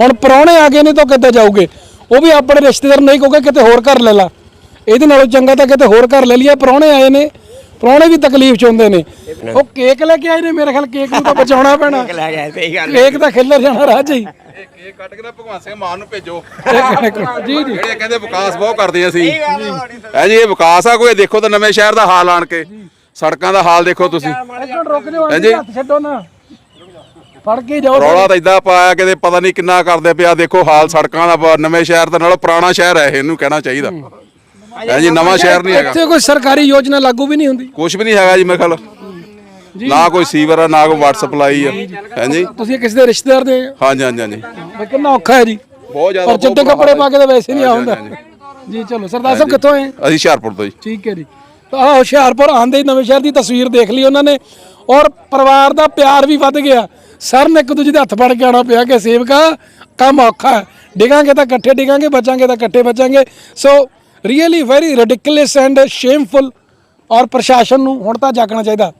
ਹੁਣ ਪ੍ਰਾਹੁਣੇ ਆ ਗਏ ਨੇ ਤਾਂ ਕਿੱਥੇ ਜਾਓਗੇ ਉਹ ਵੀ ਆਪਣੇ ਰਿਸ਼ਤੇਦਾਰ ਨਹੀਂ ਕਹੋਗੇ ਕਿਤੇ ਹੋਰ ਘਰ ਲੈ ਲਾ। ਇਹਦੇ ਨਾਲੋਂ ਚੰਗਾ ਤਾਂ ਕਿਤੇ ਹੋਰ ਘਰ ਲੈ ਲਈਏ। ਪ੍ਰਾਹੁਣੇ ਆਏ ਨੇ। ਪ੍ਰਾਹੁਣੇ ਵੀ ਤਕਲੀਫ ਚ ਹੁੰਦੇ ਨੇ। ਉਹ ਕੇਕ ਲੈ ਕੇ ਆਏ ਨੇ ਮੇਰੇ ਖਿਆਲ ਕੇਕ ਨੂੰ ਤਾਂ ਬਚਾਉਣਾ ਪੈਣਾ। ਲੈ ਗਿਆ ਸਹੀ ਗੱਲ ਕੇਕ ਤਾਂ ਖਿੱਲਰ ਜਾਣਾ ਰਾਜ ਹੀ। ਇਹ ਕੱਟ ਕੇ ਨਾ ਭਗਵਾਨ ਸਿੰਘ ਮਾਨ ਨੂੰ ਭੇਜੋ। ਜੀ ਜੀ। ਜਿਹੜੇ ਕਹਿੰਦੇ ਵਿਕਾਸ ਬਹੁਤ ਕਰਦੇ ਅਸੀਂ। ਹੈ ਜੀ ਇਹ ਵਿਕਾਸ ਆ ਕੋਈ ਦੇਖੋ ਤਾਂ ਨਵੇਂ ਸ਼ਹਿਰ ਦਾ ਹਾਲ ਆਣ ਕੇ। ਸੜਕਾਂ ਦਾ ਹਾਲ ਦੇਖੋ ਤੁਸੀਂ। ਇੱਕ ਮਿੰਟ ਰੁਕ ਜਾਓ ਹਾਂਜੀ। ਹੱਥ ਛੱਡੋ ਨਾ। ਫੜ ਕੇ ਜਾਓ ਰੌਲਾ ਤਾਂ ਇਦਾਂ ਪਾਇਆ ਕਿਤੇ ਪਤਾ ਨਹੀਂ ਕਿੰਨਾ ਕਰਦੇ ਪਿਆ। ਦੇਖੋ ਹਾਲ ਸੜਕਾਂ ਦਾ ਨਵੇਂ ਸ਼ਹਿਰ ਦਾ ਨਾਲੋਂ ਪੁਰਾਣਾ ਸ਼ਹਿਰ ਹੈ ਇਹ, ਇਹਨੂੰ ਕਹਿਣਾ ਚਾਹੀਦਾ। ਹੈ। ਜੀ ਨਵਾਂ ਸ਼ਹਿਰ ਨਹੀਂ ਹੈਗਾ। ਇੱਥੇ ਕੋਈ ਸਰਕਾਰੀ ਯੋਜਨਾ ਲਾਗੂ ਵੀ ਨਹੀਂ ਹੁੰਦੀ? ਕੁਝ ਵੀ ਨਹੀਂ ਹੈਗਾ ਜੀ ਮੇਰੇ ਖਿਆਲ। ਨਾ ਕੋਈ ਸੀਵਰ ਆ ਨਾ ਕੋਈ ਵਾਟਰ ਸਪਲਾਈ ਆ। ਹੈ ਜੀ? ਤੁਸੀਂ ਕਿਸੇ ਦੇ ਰਿਸ਼ਤੇਦਾਰ ਦੇ ਹਾਂਜੀ ਹਾਂਜੀ ਹਾਂਜੀ। ਬਈ ਕਿੰਨਾ ਔਖਾ ਹੈ ਜੀ। ਬਹੁਤ ਜ਼ਿਆਦਾ ਪਰ ਚਿੱਟੇ ਕੱਪੜੇ ਪਾ ਕੇ ਤਾਂ ਵੈਸੇ ਨਹੀਂ ਆਉਂਦਾ। ਜੀ ਚਲੋ। ਸਰਦਾਰ ਸਾਹਿਬ ਕਿੱਥੋਂ ਆਏ? ਅਸੀਂ ਹੁਸ਼ਿਆਰਪੁਰ ਤੋਂ ਜੀ। ਠੀਕ ਹੈ ਜੀ। ਆਹ ਹੁਸ਼ਿਆਰਪੁਰ ਆਂਦੇ ਹੀ ਨਵੇਂ ਸ਼ਹਿਰ ਦੀ ਤਸਵੀਰ ਦੇਖ ਲਈ ਉਹਨਾਂ ਨੇ ਔਰ ਪਰਿਵਾਰ ਦਾ ਪਿਆਰ ਵੀ ਵੱਧ ਗਿਆ। ਸਰ ਨੇ ਇੱਕ ਦੂਜੇ ਦੇ ਹੱਥ ਫੜ ਕੇ ਆਉਣਾ ਪਿਆ ਕਿ ਸੇਵਕਾ, ਕੰਮ ਔਖਾ ਹੈ। ਡਿਗਾਂਗੇ ਤਾਂ ਇਕੱਠੇ ਡਿਗਾਂਗੇ ਬਚਾਂਗੇ ਤਾਂ ਇਕੱਠੇ ਬਚਾਂਗੇ so really very ridiculous and shameful ਔਰ ਪ੍ਰਸ਼ਾਸਨ ਨੂੰ ਹੁਣ ਤਾਂ ਜਾਗਣਾ ਚਾਹੀਦਾ।